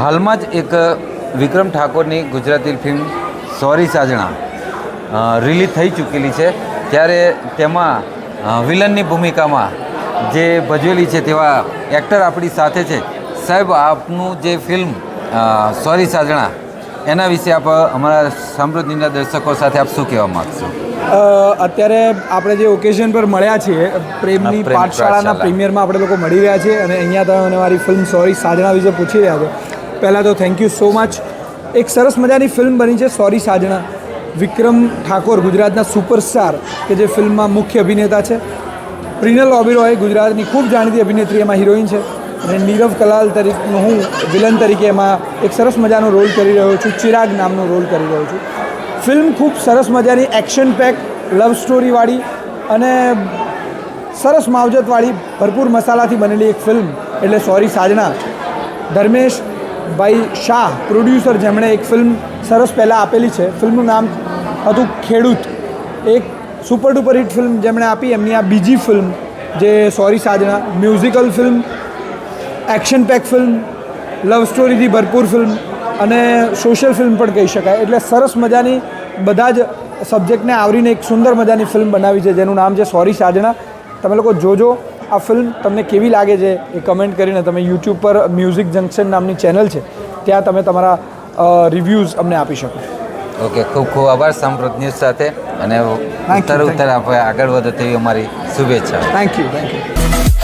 હાલમાં જ એક Vikram ઠાકોરની Gujarati film sorry Sajna release થઈ ચૂકેલી છે. ત્યારે તેમાં વિલનની ભૂમિકામાં જે ભજવેલી છે તેવા એક્ટર આપણી સાથે છે. સાહેબ, આપનું જે ફિલ્મ સોરી સાજણા, એના વિશે આપ અમારા સાંપ્રતિના દર્શકો સાથે આપ શું કહેવા માગશો? અત્યારે આપણે જે ઓકેઝન પર મળ્યા છીએ પ્રેમની પાઠશાળાના પ્રીમિયરમાં આપણે લોકો મળી રહ્યા છીએ અને અહીંયા તમે મને મારી ફિલ્મ સોરી સાજણા વિશે પૂછી રહ્યા છો. પહેલાં તો થેન્ક યુ સો મચ એક સરસ મજાની ફિલ્મ બની છે સોરી સાજણા. વિક્રમ ઠાકોર ગુજરાતના સુપરસ્ટાર કે જે ફિલ્મમાં મુખ્ય અભિનેતા છે. પ્રિનલ ઓબિરોય ગુજરાતની ખૂબ જાણીતી અભિનેત્રી એમાં હિરોઈન છે. અને નીરવ કલાલ તરીકેનો હું વિલન તરીકે એમાં એક સરસ મજાનો રોલ કરી રહ્યો છું. ચિરાગ નામનો રોલ કરી રહ્યો છું. ફિલ્મ ખૂબ સરસ મજાની એક્શન પેક, લવ સ્ટોરીવાળી અને સરસ માવજતવાળી ભરપૂર મસાલાથી બનેલી એક ફિલ્મ. એટલે સોરી સાજના. ધર્મેશ ભાઈ શાહ, પ્રોડ્યુસર જેમણે એક ફિલ્મ સરસ પહેલાં આપેલી છે. ફિલ્મનું નામ હતું ખેડૂત. એક સુપર ડુપર હિટ ફિલ્મ જેમણે આપી, એમની આ બીજી ફિલ્મ જે sorry Sajna, musical film, action pack film, love સ્ટોરીથી ભરપૂર ફિલ્મ અને સોશિયલ ફિલ્મ પણ કહી શકાય. એટલે સરસ મજાની બધા જ સબ્જેક્ટને આવરીને એક સુંદર મજાની ફિલ્મ બનાવી છે જેનું નામ છે સોરી સાજણા. તમે લોકો જોજો આ ફિલ્મ. તમને કેવી લાગે છે એ કમેન્ટ કરીને તમે યુટ્યુબ પર મ્યુઝિક જંકશન નામની ચેનલ છે ત્યાં તમે તમારા રિવ્યૂઝ અમને આપી શકો. ઓકે ખૂબ ખૂબ આભાર સાંપ્રત ન્યૂઝ સાથે. અને ઉત્તર આગળ વધે તેવી અમારી શુભેચ્છા થેન્ક યુ થેન્ક યુ